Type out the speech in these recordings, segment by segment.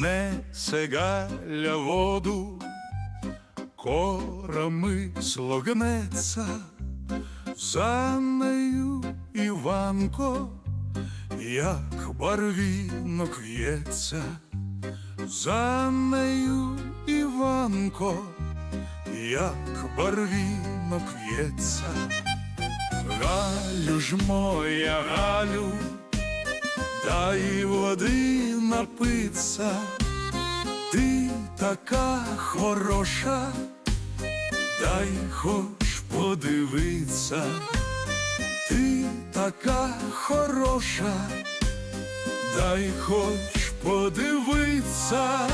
несе галя воду, корами слогнеться, за нею Іванко, як барвінок в'ється, за нею Іванко, як барвінок в'ється. Галю ж моя Галю, дай води напиться, ти така хороша, дай хоч подивиться, ти така хороша, дай хоч подивиться.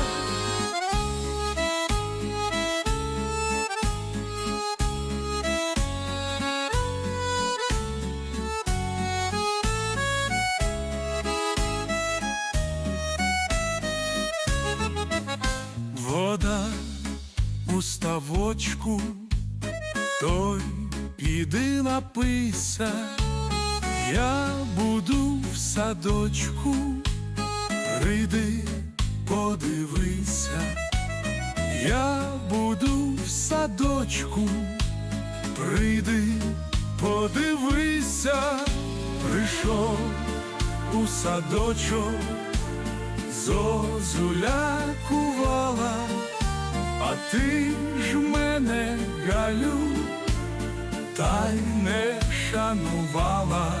У ставочку, той піди напися, я буду в садочку, прийди, подивися, я буду в садочку, прийди, подивися, прийшов у садочок. Зозуля кувала, а ти ж мене, Галю, та й не шанувала,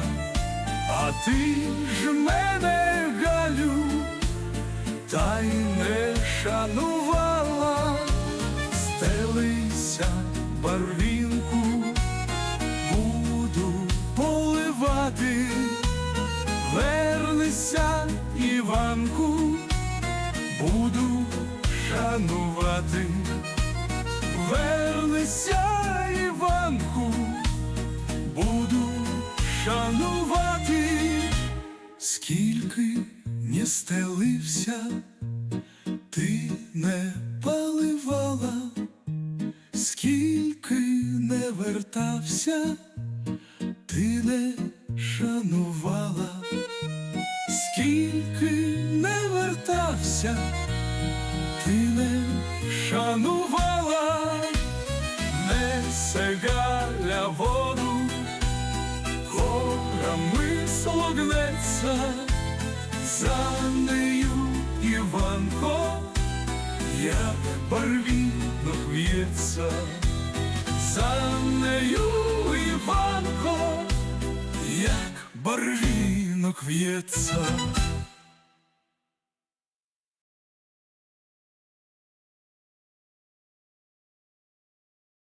а ти ж мене, Галю, та й не шанувала, стелися барвінку, буду поливати. Вернися, Іванку, буду шанувати. Вернися, Іванку, буду шанувати. Скільки не стелився, ти не поливала, скільки не вертався, ти не шанувала, скільки не вертався, ти не шанувала, несе галя воду, корами слогнеться, за нею Іванко, як барвінок в'ється, за нею Іванко як барвінок в'ється.